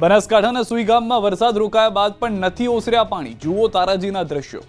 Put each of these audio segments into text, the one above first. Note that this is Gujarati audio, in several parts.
બનાસકાંઠાના સુઈ ગામમાં વરસાદ રોકાયા બાદ પણ નથી ઓસર્યા પાણી. જુઓ તારાજીના દ્રશ્યો.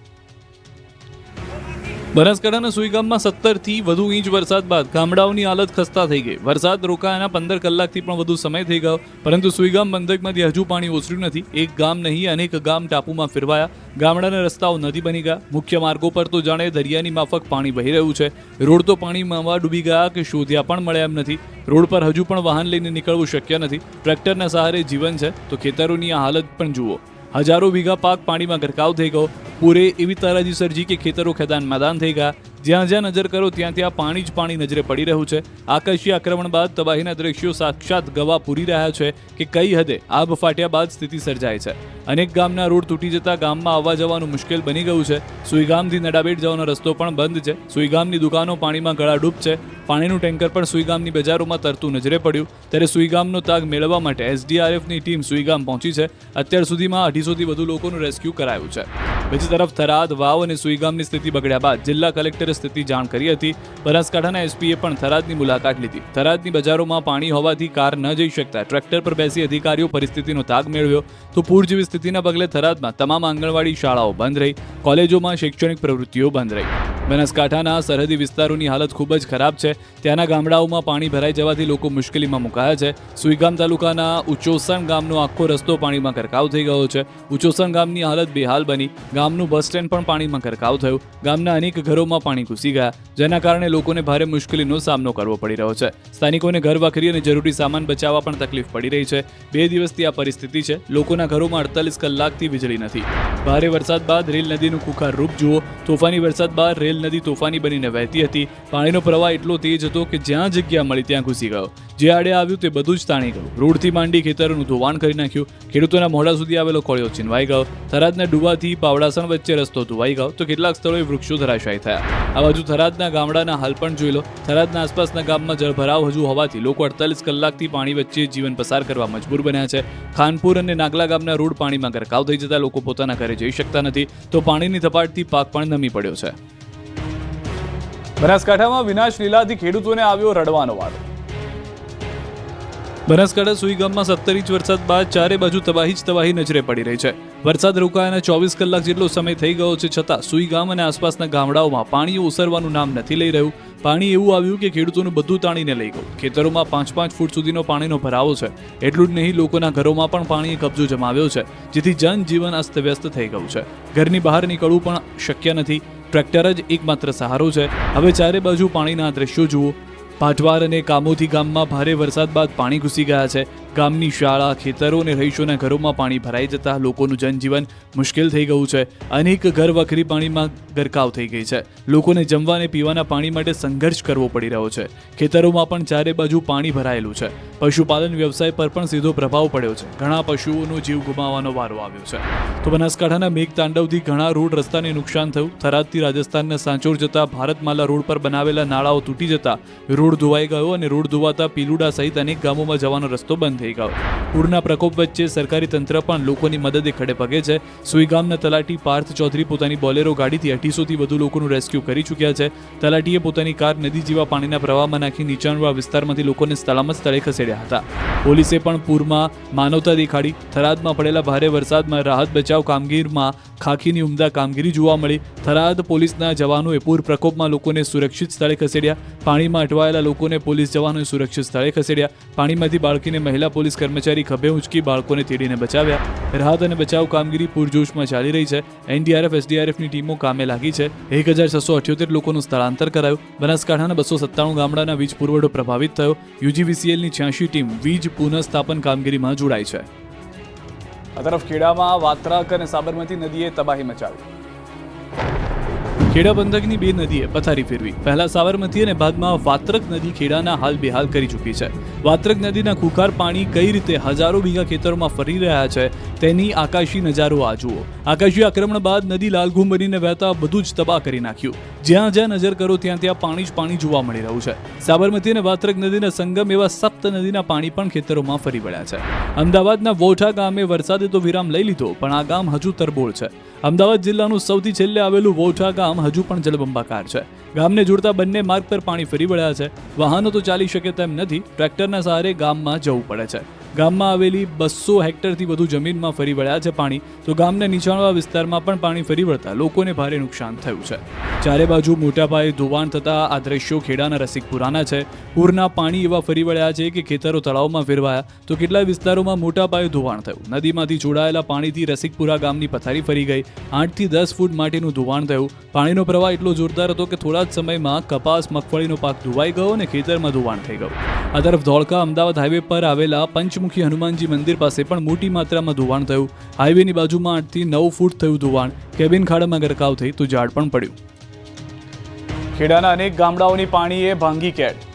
બનાસકાંઠાના સુઈગામમાં સત્તરથી વધુ ઇંચ વરસાદ બાદ ગામડાઓની હાલત ખસ્તા થઈ ગઈ. વરસાદ રોકાયાના પંદર કલાકથી પણ વધુ સમય થઈ ગયો, પરંતુ સુઈગામ બંધકમાંથી હજુ પાણી ઓસર્યું નથી. એક ગામ નહીં, અનેક ગામ ટાપુમાં ફેરવાયા. ગામડાના રસ્તાઓ નદી બની ગયા. મુખ્ય માર્ગો પર તો જાણે દરિયાની માફક પાણી વહી રહ્યું છે. રોડ તો પાણીમાં ડૂબી ગયા કે શોધ્યા પણ મળ્યા એમ નથી. રોડ પર હજુ પણ વાહન લઈને નીકળવું શક્ય નથી. ટ્રેક્ટરના સહારે જીવન છે, તો ખેતરોની આ હાલત પણ જુઓ. હજારો વીઘા પાક પાણીમાં ગરકાવ થઈ ગયો. પૂરે એવી તારાજી સર્જી કે ખેતરો ખેદાન મેદાન થઈ ગયા. જ્યાં જ્યાં નજર કરો ત્યાં ત્યાં પાણી જ પાણી નજરે પડી રહ્યું છે. આકાશી આક્રમણ બાદ તબાહીના દ્રશ્યો સાક્ષાત ગવા પૂરી રહ્યા છે કે કઈ હદે આબ ફાટ્યા બાદ સ્થિતિ સર્જાય છે. અનેક ગામના રોડ તૂટી જતા ગામમાં આવવા જવાનું મુશ્કેલ બની ગયું છે. સુઈગામથી નડાબેટ જવાનો રસ્તો પણ બંધ છે. સુઈગામની દુકાનો પાણીમાં ગળાડૂબ છે. પાણીનું ટેન્કર પણ સુઈગામની બજારોમાં તરતું નજરે પડ્યું. ત્યારે સુઈગામનો તાગ મેળવવા માટે એસડીઆરએફની ટીમ સુઈગામ પહોંચી છે. અત્યાર સુધીમાં અઢીસોથી વધુ લોકોનું રેસ્ક્યુ કરાયું છે. બીજી તરફ થરાદ વાવ અને સુઈગામની સ્થિતિ બગડ્યા બાદ જિલ્લા કલેક્ટરે સ્થિતિ જાણ કરી હતી. બનાસકાંઠાના એસપીએ પણ થરાદની મુલાકાત લીધી. થરાદની બજારોમાં પાણી હોવાથી કાર ન જઈ શકતા ટ્રેક્ટર પર બેસી અધિકારીઓ પરિસ્થિતિનો તાગ મેળવ્યો. તો પૂર જેવી સ્થિતિના પગલે થરાદમાં તમામ આંગણવાડી શાળાઓ બંધ રહી. કોલેજોમાં શૈક્ષણિક પ્રવૃત્તિઓ બંધ રહી. બનાસકાંઠાના સરહદી વિસ્તારોની હાલત ખૂબ જ ખરાબ છે. ત્યાંના ગામડાઓમાં પાણી ભરાઈ જવાથી લોકો મુશ્કેલીમાં મુકાયા છે. સુઈગામ તાલુકાના ઉચોસણ ગામનો આખો રસ્તો પાણીમાં ગરકાવ થઈ ગયો છે. ઉચોસણ ગામની હાલત બેહાલ બની. ગામનું બસ સ્ટેન્ડ પણ પાણીમાં ગરકાવ થયું. ગામના અનેક ઘરોમાં પાણી ઘૂસી ગયા. જેના કારણે લોકોને ભારે મુશ્કેલીનો સામનો કરવો પડી રહ્યો છે. સ્થાનિકોને ઘર વખરી અને જરૂરી સામાન બચાવવા પણ તકલીફ પડી રહી છે. બે દિવસથી આ પરિસ્થિતિ છે. લોકોના ઘરોમાં અડતાલીસ કલાકથી વીજળી નથી. ભારે વરસાદ બાદ રેલ નદીનું ખુખાર રૂપ જુઓ. તોફાની વરસાદ બાદ રેલ નદી તોફાની બનીને વહેતી હતી. પાણીનો પ્રવાહ એટલો તેજ હતો કે જ્યાં જગ્યા મળી ત્યાં ઘૂસી ગયો. જે આડે આવ્યું તે બધું જ તાણી ગયું. રોડથી માંડી ખેતરોનું ધોવાણ કરી નાખ્યું. ખેડૂતોના મોઢા સુધી આવેલો કોળિયો છીનવાઈ ગયો. થરાદના ડુવાથી પાવડાસણ વચ્ચે રસ્તો ધોવાઈ ગયો તો કેટલાક સ્થળોએ વૃક્ષો ધરાશાયી થયા. આ બાજુ થરાદના ગામડાના હાલ પણ જોઈ લો. થરાદના આસપાસના ગામમાં જળભરાવ હજુ હોવાથી લોકો અડતાલીસ કલાકથી પાણી વચ્ચે જીવન પસાર કરવા મજબૂર બન્યા છે. ખાનપુર અને નાગલા ગામના રોડ પાણીમાં ગરકાવ થઈ જતા લોકો પોતાના ઘરે જઈ શકતા નથી. તો પાણીની થપાટથી પાક પણ નમી પડ્યો છે. બનાસકાંઠામાં વિનાશ લીલાથી ખેડૂતોને આવ્યો રડવાનો વારો. બનાસકાંઠા સુઈ ગામમાં સત્તર ઇંચ વરસાદ બાદ ચારે બાજુ તબાહી જ તબાહી નજરે પડી રહી છે. વરસાદ રોકાયાના ચોવીસ કલાક જેટલો સમય થઈ ગયો છે છતાં સુઈ ગામ અને આસપાસના ગામડાઓમાં પાણી ઓસરવાનું નામ નથી લઈ રહ્યું. પાણી એવું આવ્યું કે ખેડૂતોનું બધું તાણીને લઈ ગયું. ખેતરોમાં પાંચ પાંચ ફૂટ સુધીનો પાણીનો ભરાવો છે. એટલું જ નહીં, લોકોના ઘરોમાં પણ પાણીએ કબજો જમાવ્યો છે, જેથી જનજીવન અસ્તવ્યસ્ત થઈ ગયું છે. ઘરની બહાર નીકળવું પણ શક્ય નથી. ટ્રેક્ટર જ એકમાત્ર સહારો છે. હવે ચારે બાજુ પાણીના દ્રશ્યો જુઓ. પાટવાર અને કામોથી ગામમાં ભારે વરસાદ બાદ પાણી ઘૂસી ગયા છે. ગામની શાળા, ખેતરો અને રહીશોના ઘરોમાં પાણી ભરાઈ જતા લોકોનું જનજીવન મુશ્કેલ થઈ ગયું છે. અનેક ઘર વખરી પાણીમાં ગરકાવ થઈ ગઈ છે. લોકોને જમવા અને પીવાના પાણી માટે સંઘર્ષ કરવો પડી રહ્યો છે. ખેતરોમાં પણ ચારે બાજુ પાણી ભરાયેલું છે. પશુપાલન વ્યવસાય પર પણ સીધો પ્રભાવ પડ્યો છે. ઘણા પશુઓનો જીવ ગુમાવવાનો વારો આવ્યો છે. તો બનાસકાંઠાના મેઘ તાંડવથી ઘણા રોડ રસ્તાને નુકસાન થયું. થરાદથી રાજસ્થાનના સાંચોર જતા ભારતમાલા રોડ પર બનાવેલા નાળાઓ તૂટી જતા રોડ ધોવાઈ ગયો અને રોડ ધોવાતા પીલુડા સહિત અનેક ગામોમાં જવાનો રસ્તો બંધ થઈ ગયો. પૂરના પ્રકોપ વચ્ચે સરકારી તંત્ર પણ લોકોની મદદે ખડે પગે છે. સુઈગામના તલાટી પાર્થ ચૌધરી પોતાની બોલેરો ગાડીથી અઢીસોથી વધુ લોકોનું રેસ્ક્યુ કરી ચૂક્યા છે. તલાટીએ પોતાની કાર નદી જેવા પાણીના પ્રવાહમાં નાખી નીચાણવાળા વિસ્તારમાંથી લોકોને સલામત સ્થળે ખસેડ્યા હતા. પોલીસે પણ પૂરમાં માનવતા દેખાડી થરાદમાં પડેલા ભારે વરસાદમાં રાહત બચાવ કામગીરીમાં ખાખીની ઉમદા કામગીરી જોવા મળી. થરાદ પોલીસના જવાનોએ પૂર પ્રકોપમાં લોકોને સુરક્ષિત સ્થળે ખસેડ્યા. પાણીમાં અટવાયેલા લોકોને પોલીસ જવાનોએ સુરક્ષિત સ્થળે ખસેડ્યા. પાણીમાંથી બાળકીને મહિલા પોલીસ કર્મચારી ખભે ઉંચકી બાળકોને તેડીને બચાવ્યા. રાહત અને બચાવ કામગીરી પૂરજોશમાં ચાલી રહી છે. એનડીઆરએફ, એસડીઆરએફની ટીમો કામે લાગી છે. એક હજાર છસો અઠ્યોતેર લોકોનું સ્થળાંતર કરાયું. બનાસકાંઠાના બસો સત્તાણું ગામડાના વીજ પુરવઠો પ્રભાવિત થયો. યુજીવીસીએલની છ્યાસી ટીમ વીજ પુનઃસ્થાપન કામગીરીમાં જોડાઈ છે. આ તરફ ખેડામાં વાત્રક અને સાબરમતી નદીએ તબાહી મચાવી. ખેડા પંથકની બે નદીએ પથારી ફેરવી. પહેલા સાબરમતી અને બાદમાં વાત્રક નદી ખેડાના હાલ બેહાલ કરી ચૂકી છે. વાત્રક નદીના ખુખાર પાણી કઈ રીતે હજારો વીઘા ખેતરોમાં ફરી રહ્યા છે તેની આકાશી નજારો આ જુઓ. આકાશી આક્રમણ બાદ નદી લાલઘુમ બનીને વહેતા બધું જ તબાહ કરી નાખ્યું. જ્યાં જ્યાં નજર કરો ત્યાં ત્યાં પાણી જ પાણી જોવા મળી રહ્યું છે. સાબરમતી અને વાત્રક નદીના સંગમ એવા સપ્ત નદીના પાણી પણ ખેતરોમાં ફરી વળ્યા છે. અમદાવાદના વોઠા ગામે વરસાદે તો વિરામ લઈ લીધો, પણ આ ગામ હજુ તરબોળ છે. અમદાવાદ જિલ્લાનું સૌથી છેલ્લે આવેલું વોઠા ગામ હજુ પણ જળબંબાકાર છે. ગામને જોડતા બંને માર્ગ પર પાણી ફરી વળ્યા છે. વાહનો તો ચાલી શકે તેમ નથી. ટ્રેક્ટરના સહારે ગામમાં જવું પડે છે. ગામમાં આવેલી બસો હેક્ટરથી વધુ જમીનમાં ફરી વળ્યા છે પાણી. તો ગામના નીચાણવાળા વિસ્તારમાં પણ પાણી ફરી વળતા લોકોને ભારે નુકસાન થયું છે. ચારે બાજુ મોટા પાયે ધોવાણ થતા આ દ્રશ્યો ખેડાના રસિકપુરાના છે. પૂરના પાણી એવા ફરી વળ્યા છે કે ખેતરો તળાવમાં ફેરવાયા. તો કેટલાય વિસ્તારોમાં મોટા પાયે ધોવાણ થયું. નદીમાંથી જોડાયેલા પાણીથી રસિકપુરા ગામની પથારી ફરી ગઈ. આઠથી દસ ફૂટ માટેનું ધોવાણ થયું. પાણીનો પ્રવાહ એટલો જોરદાર હતો કે થોડા જ સમયમાં કપાસ, મગફળીનો પાક ધોવાઈ ગયો અને ખેતરમાં ધોવાણ થઈ ગયું. આ તરફ ધોળકા અમદાવાદ હાઈવે પર આવેલા પંચમુખી હનુમાનજી મંદિર પાસે પણ મોટી માત્રામાં ધોવાણ થયું. હાઈવેની બાજુમાં આઠથી નવ ફૂટ થયું ધોવાણ. કેબિન ખાડામાં ગરકાવ થઈ તો ઝાડ પણ પડ્યું. ખેડાના અનેક ગામડાઓની પાણીએ ભાંગી કેડ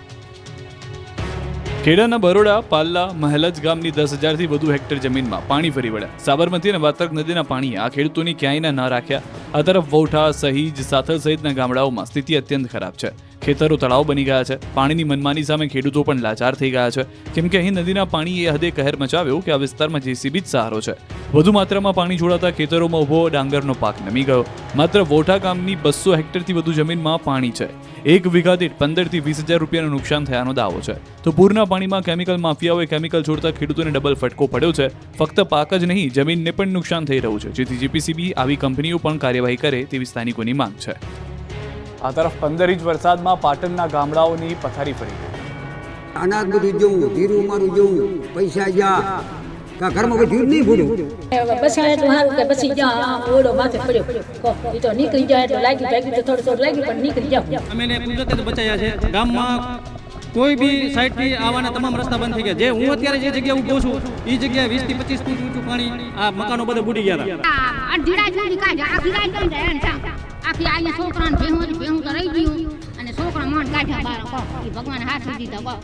ખેડાના બરોડા પાલ્લા મહેલજ ગામની દસ હજારથી વધુ હેક્ટર જમીનમાં પાણી ફરી વળ્યા. સાબરમતી અને વાતક નદીના પાણીએ આ ખેડૂતોની ક્યાંયના ના રાખ્યા. આ તરફ વૌઠા સહીજ સાથલ સહિતના ગામડાઓમાં સ્થિતિ અત્યંત ખરાબ છે. ખેતરો તળાવ બની ગયા છે. પાણીની મનમાની સામે ખેડૂતો પણ લાચાર થઈ ગયા છે. કેમ કે અહીં નદીના પાણીએ હદે કહેર મચાવ્યો કે આ વિસ્તારમાં જેસીબી જ સહારો છે. વધુ માત્રામાં પાણી જોડાતા ખેતરોમાં ઊભો ડાંગરનો પાક નમી ગયો. માત્ર વોઠા ગામની બસો હેક્ટરથી વધુ જમીનમાં પાણી છે. એક વીઘા દીઠ પંદરથી વીસ હજાર રૂપિયાનું નુકસાન થયાનો દાવો છે. તો પૂરના પાણીમાં કેમિકલ માફિયાઓએ કેમિકલ છોડતા ખેડૂતોને ડબલ ફટકો પડ્યો છે. ફક્ત પાક જ નહીં, જમીનને પણ નુકસાન થઈ રહ્યું છે. જેથી જીપીસીબી આવી કંપનીઓ પણ કાર્યવાહી કરે તેવી સ્થાનિકોની માંગ છે. આ તરફ પંદર ઇંચ વરસાદમાં પાટણના ગામડાઓની પથારી ફરી ગઈ. અનાજ બધું જવું ધીરું મારું જવું પૈસા જા કા ઘરમાં કોઈ જીરું નહીં ભૂલું. બસ આવે સારું કે પછી જા ઓળો માથે પડ્યો. એ તો નીકળી જાય તો લાગી ભાગી તો થોડું થોડું લાગી પણ નીકળી જાવ અમે કુદરતે તો છે. ગામમાં કોઈ બી સાઈડથી આવવાના તમામ રસ્તા બંધ થઈ ગયા. જે હું અત્યારે જે જગ્યાએ ઊભો છું એ જગ્યાએ વીસથી પચીસ ફૂટ ઊંચું પાણી આ મકાનો બધા બુડી ગયા હતા. આખી અહીંયા છોકરાને ભેહું ભેહું રહી ગયું અને છોકરા મન કાઢ્યા બાર ભગવાન હાથ દીધા કહો.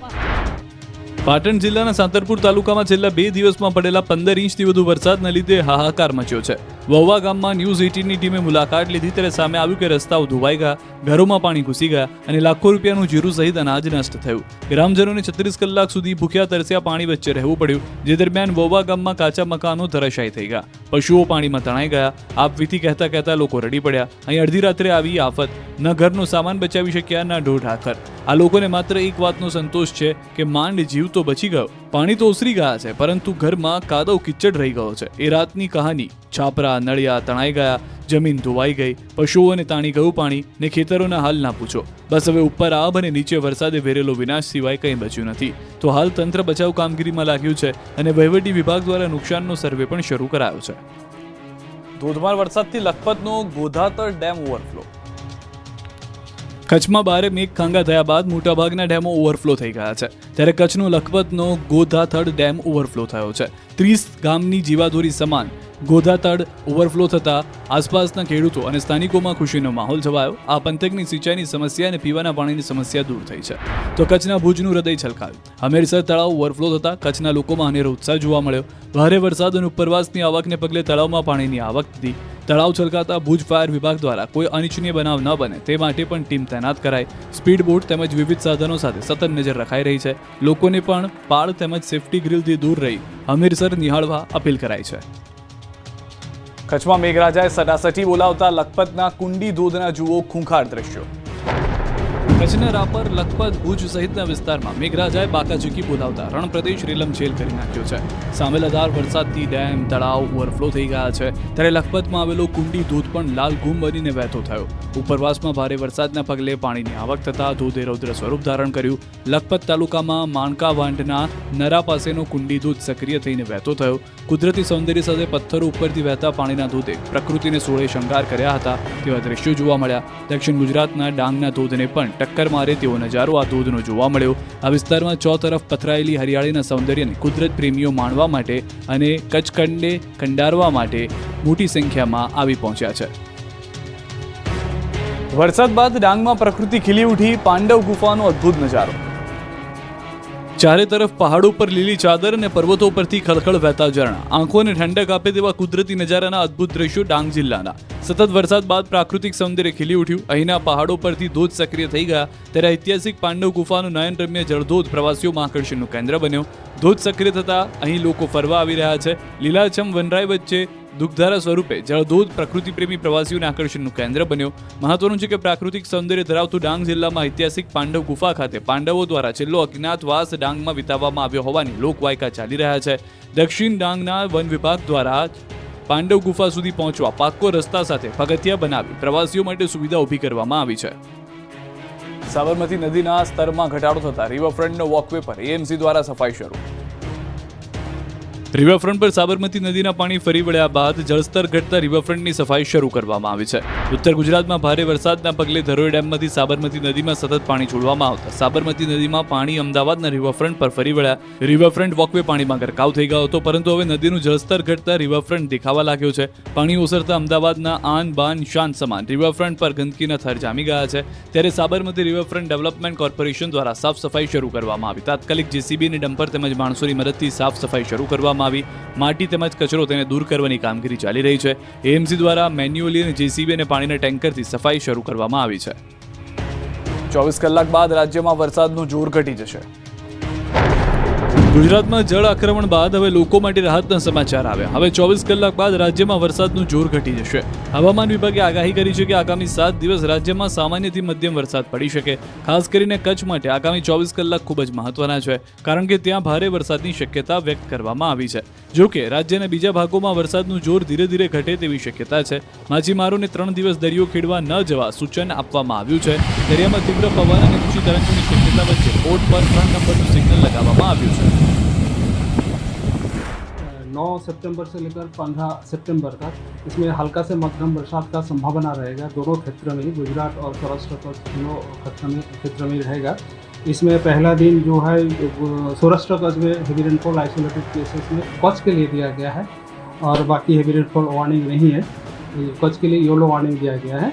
પાટણ જિલ્લાના સાંતરપુર તાલુકામાં છેલ્લા બે દિવસમાં પડેલા પંદર ઇંચથી વધુ વરસાદના લીધે હાહાકાર મચ્યો છે. વહુવા ગામમાં ન્યૂઝ એટીનની ટીમે મુલાકાત લીધી ત્યારે સામે આવ્યું કે રસ્તાઓ ધોવાઈ ગયા, ઘરોમાં પાણી ઘૂસી ગયા અને લાખો રૂપિયાનું જીરું સહિત અનાજ નષ્ટ થયું. ગ્રામજનોને છત્રીસ કલાક સુધી ભૂખ્યા તરસ્યા પાણી વચ્ચે રહેવું પડ્યું, જે દરમિયાન વહુવા ગામમાં કાચા મકાનો ધરાશાયી થઈ ગયા. પશુઓ પાણીમાં તણાઈ ગયા. આપવીથી કહેતા કહેતા લોકો રડી પડ્યા. અહીં અડધી રાત્રે આવી આફત. ન ઘરનો સામાન બચાવી શક્યા, ના ઢોઢ આખર આ લોકોને માત્ર એક વાતનો સંતોષ છે કે માંડ જીવ તો બચી ગયો. પાણી તો ઓસરી ગયા છે, પરંતુ ઘરમાં કાદવ કિચડ રહી ગયો છે. એ રાતની કહાની, છાપરા, નળિયા તણાઈ ગયા, જમીન ધોવાઈ ગઈ, પશુઓને તાણી ગયું પાણી, ને ખેતરોના હાલ ના પૂછો. બસ હવે ઉપર આબ અને નીચે વરસાદે વેરેલો વિનાશ સિવાય કંઈ બચ્યું નથી. તો હાલ તંત્ર બચાવ કામગીરીમાં લાગ્યું છે અને વહીવટી વિભાગ દ્વારા નુકસાનનો સર્વે પણ શરૂ કરાયો છે. ધોધમાર વરસાદથી લખપતનો ગોધાતર ડેમ ઓવરફ્લો કચ્છમાં બારે મેઘ ખાંગા થયા બાદ મોટાભાગના ડેમો ઓવરફ્લો થઈ ગયા છે. ત્યારે કચ્છનો લખપતનો ગોધાથડ ડેમ ઓવરફ્લો થયો છે. ત્રીસ ગામની જીવાદોરી સમાન ગોધાતડ ઓવરફ્લો થતા આસપાસના ખેડૂતો અને સ્થાનિકોમાં ખુશીનો માહોલ છવાયો. આ પંથકની સિંચાઈની સમસ્યા અને પીવાના પાણીની સમસ્યા દૂર થઈ છે. તો કચ્છના ભુજનું હૃદય છલકાયું. હમીરસર તળાવ ઓવરફ્લો થતા કચ્છના લોકોમાં અનેરો ઉત્સાહ જોવા મળ્યો. ભારે વરસાદ અને ઉપરવાસની આવકને પગલે તળાવમાં પાણીની આવક થતી તળાવ છલકાતા ભુજ ફાયર વિભાગ દ્વારા કોઈ અનિચ્છનીય બનાવ ન બને તે માટે પણ ટીમ તૈનાત કરાઈ. સ્પીડ બોટ તેમજ વિવિધ સાધનો સાથે સતત નજર રખાઈ રહી છે. લોકોને પણ પાળ તેમજ સેફટી ગ્રીલથી દૂર રહી હમીરસર નિહાળવા અપીલ કરાઈ છે. કચ્છમાં મેઘરાજાએ સટાસટી બોલાવતા લખપતના કુંડી ધોધના જુઓ ખૂંખાર દ્રશ્યો. કચ્છના રાપર, લખપત, ભુજ સહિતના વિસ્તારમાં મેઘરાજાએ બાકાચૂકી બોલાવતા રણપ્રદેશ રેલમ છેલ કરી નાખ્યો છે. સામેલાધાર વરસાદથી ડેમ, તળાવ ઓવરફ્લો થઈ ગયા છે. ત્યારે લખપતમાં આવેલો કુંડી ધોધ પણ લાલ ગુમ બનીને વહેતો થયો. ઉપરવાસમાં ભારે વરસાદના પગલે પાણીની આવક થતા ધોધે રૌદ્ર સ્વરૂપ ધારણ કર્યું. લખપત તાલુકામાં માણકા વાંઢના નરા પાસેનો કુંડી ધોધ સક્રિય થઈને વહેતો થયો. કુદરતી સૌંદર્ય સાથે પથ્થરો ઉપરથી વહેતા પાણીના ધોધે પ્રકૃતિને સોળે શણગાર કર્યા હતા તેવા દ્રશ્યો જોવા મળ્યા. દક્ષિણ ગુજરાતના ડાંગના ધોધને પણ ટક્કર મારે તેવો નજારો આ ધોધનો જોવા મળ્યો. આ વિસ્તારમાં ચોતરફ પથરાયેલી હરિયાળીના સૌંદર્યને કુદરત પ્રેમીઓ માણવા માટે અને કચકંડે કંડારવા માટે મોટી સંખ્યામાં આવી પહોંચ્યા છે. વરસાદ બાદ ડાંગમાં પ્રકૃતિ ખીલી ઉઠી, પાંડવ ગુફાનો અદ્ભુત નજારો. ચારે તરફ પહાડો પર લીલી ચાદર અને પર્વતો પરથી ખળખળ વહેતા ઝરણા. આંખોને ઠંડક આપે તેવા કુદરતી નજારાના અદ્ભુત દ્રશ્યો ડાંગ જિલ્લાના. સતત વરસાદ બાદ પ્રાકૃતિક સૌંદર્ય ખીલી ઉઠ્યું. અહીંના પહાડો પરથી ધોધ સક્રિય થઈ ગયા. ત્યારે ઐતિહાસિક પાંડવ ગુફાનું નયનરમ્ય જળધોધ પ્રવાસીઓમાં આકર્ષણનું કેન્દ્ર બન્યો. ધોધ સક્રિય થતા અહીં લોકો ફરવા આવી રહ્યા છે. લીલાછમ વનરાય વચ્ચે દુગ્ધારા સ્વરૂપે જળધોધ પ્રકૃતિપ્રેમી પ્રવાસીઓને આકર્ષણનું કેન્દ્ર બન્યો. મહત્વનું છે કે પ્રાકૃતિક સૌંદર્ય ધરાવતું ડાંગ જિલ્લામાં ઐતિહાસિક પાંડવ ગુફા ખાતે પાંડવો દ્વારા છેલ્લો અજ્ઞાતવાસ ડાંગમાં વિતાવવામાં આવ્યો હોવાની લોકવાયકા ચાલી રહ્યા છે. દક્ષિણ ડાંગના વન વિભાગ દ્વારા પાંડવ ગુફા સુધી પહોંચવા પાક્કો રસ્તા સાથે પગથિયા બનાવી પ્રવાસીઓ માટે સુવિધા ઊભી કરવામાં આવી છે. સાબરમતી નદીના સ્તરમાં ઘટાડો થતા રિવરફ્રન્ટનો વોકવે પર એએમસી દ્વારા સફાઈ શરૂ. રિવરફ્રન્ટ પર સાબરમતી નદીના પાણી ફરી વળ્યા બાદ જળસ્તર ઘટતા રિવરફ્રન્ટની સફાઈ શરૂ કરવામાં આવી છે. ઉત્તર ગુજરાતમાં ભારે વરસાદના પગલે ધરોઈ ડેમમાંથી સાબરમતી નદીમાં સતત પાણી છોડવામાં આવતા સાબરમતી નદીમાં પાણી અમદાવાદના રિવરફ્રન્ટ પર ફરી વળ્યા. રિવરફ્રન્ટ વોકવે પાણીમાં ગરકાવ થઈ ગયો હતો, પરંતુ હવે નદીનું જળસ્તર ઘટતા રિવરફ્રન્ટ દેખાવા લાગ્યો છે. પાણી ઓસરતા અમદાવાદના આન બાન શાન સમાન રિવરફ્રન્ટ પર ગંદકીના થર જામી ગયા છે. ત્યારે સાબરમતી રિવરફ્રન્ટ ડેવલપમેન્ટ કોર્પોરેશન દ્વારા સાફ સફાઈ શરૂ કરવામાં આવી. તાત્કાલિક જેસીબી અને ડમ્પર તેમજ માણસોની મદદથી સાફ સફાઈ શરૂ કરવામાં આવી. માટી તેમજ કચરો તેને દૂર કરવાની કામગીરી ચાલી રહી છે. એએમસી દ્વારા મેન્યુઅલી અને જેસીબી અને પાણીના ટેન્કરથી સફાઈ શરૂ કરવામાં આવી છે. ચોવીસ કલાક બાદ રાજ્યમાં વરસાદનું જોર ઘટી જશે. ગુજરાતમાં જળ આક્રમણ બાદ હવે લોકો માટે રાહતના સમાચાર આવ્યા. હવે ચોવીસ કલાક બાદ રાજ્યમાં વરસાદનું જોર ઘટી જશે. હવામાન વિભાગે આગાહી કરી છે કે આગામી સાત દિવસ રાજ્યમાં સામાન્યથી મધ્યમ વરસાદ પડી શકે. ખાસ કરીને કચ્છ માટે આગામી ચોવીસ કલાક ખૂબ જ મહત્વના છે, કારણ કે ત્યાં ભારે વરસાદની શક્યતા વ્યક્ત કરવામાં આવી છે. જો કે, રાજ્યના બીજા ભાગોમાં વરસાદનું જોર ધીરે ધીરે ઘટે તેવી શક્યતા છે. માછીમારોને ત્રણ દિવસ દરિયો ખેડવા ન જવા સૂચન આપવામાં આવ્યું છે. દરિયામાં તીવ્ર પવન અને ઊંચી તરંગોની શક્યતા વચ્ચે પોર્ટ પર ત્રણ નંબરનું સિગ્નલ લગાવવામાં આવ્યું છે. नौ सितंबर से लेकर पंद्रह सितंबर तक इसमें हल्का से मध्यम बरसात का संभावना रहेगा। दोनों क्षेत्र में, गुजरात और सौराष्ट्र का दोनों क्षेत्र में क्षेत्र में रहेगा। इसमें पहला दिन जो है, सौराष्ट्र कच्छ में हेवी रेनफॉल आइसोलेटेड केसेस में कच्छ के लिए दिया गया है और बाकी हेवी रेनफॉल वार्निंग नहीं है। कच्छ के लिए येलो वार्निंग दिया गया है।